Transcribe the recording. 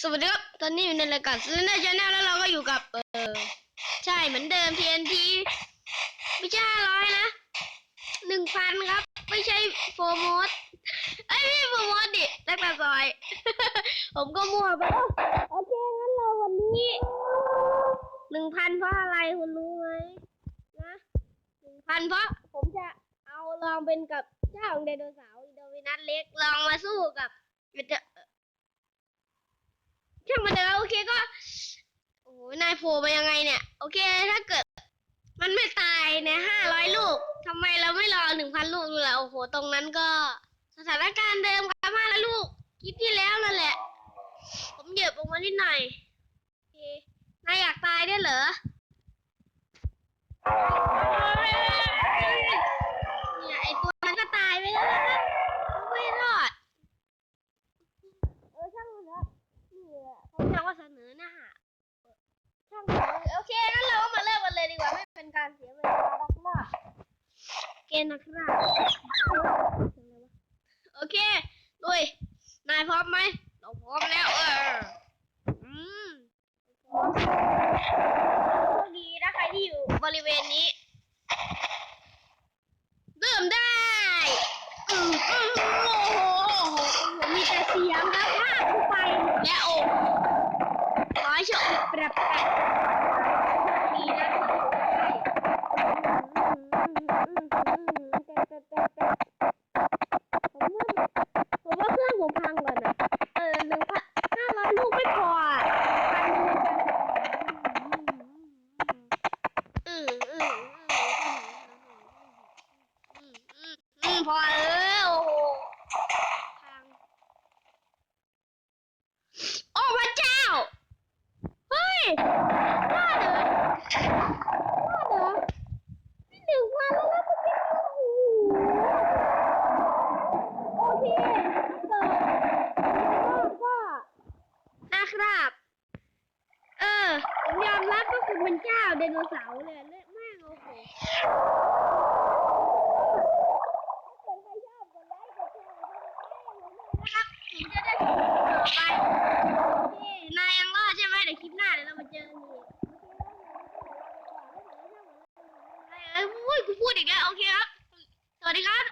สวัสดีครับ ตอนนี้อยู่ในรายการซูน่าชาแนลแล้วเราก็อยู่กับ เออใช่เหมือนเดิม TNT ไม่ใช่ห้าร้อยนะหนึ่งพันครับ ไม่ใช่โฟร์มดไอ้ยไม่ใช่โฟร์โมดดิแรกตาซอย ผมก็มั่วไปแล้วโอเคงั้นเราวันนี้หนึ่งพันเพราะอะไรคุณรู้ไหมนะหนึ่งพันเพราะผมจะเอาลองเป็นกับเจ้าของไดโนเสาร์อินโดมินัสเล็กลองมาสู้กับ เดช่างมันเถอโอเคก็โอ้นายโผล่มายังไงเนี่ย โอเคถ้าเกิด มันไม่ตายในห้าร้อยลูกทำไมเราไม่รอหนึ่งพันลูกดูละโอ้โหตรงนั้นก็ สถานการณ์เดิมครับห้าร้อยลูกคลิปที่แล้วนั่นแหละ ผมเหยียบลงมานิดหน่อยโอเคนายอยากตายด้วยเหรอ แหละเขาจะว่าเสนอหน้าช่างมันเถอะโอเคงั้นเรามาเริ่มกันเลยดีกว่าไม่เป็นการเสียเวลานักล่าเกณฑ์นักล่าโอเคลุยนายพร้อมไหมเราพร้อมแล้วเอออืมโชคดีนะใครที่อยู่บริเวณนี้เริ่มได้อืมอืมโอ้โหโอ้โหโอ้โหมีแต่เสียงครับภาพผู้ไปและโอ้ขอให้โชคดีแปรบแปรบดีนะผมว่าผมว่าเครื่องผมพังก่อนนะเออหนึ่งพันห้าร้อยลูกไม่พออะอืมอืมอืมอืมอืมพอเออโอ้โหพัง โอ้พระเจ้า เฮ้ยว่าเหรอว่าเหรอนี่หนึ่งวันแล้วนะคุณเจ้าโอ้โหโอเคเกิดก็ก็นะครับ เออ ผมยอม รับว่าคุณเป็นเจ้าไดโนเสาร์เลยเละม่งโอ้โหถ้าเกิดใครชอบกดไลค์กดแชร์กดติดตามผมด้วยนะครับผมจะได้ต่อไปนี่นายยังรอดใช่ไหมเดี๋ยวคลิปหน้าเดี๋ยวเรามาเจอกันอีกเอ้ยอุ้ยกูพูดอีกแล้วโอเคครับ สวัสดีครับ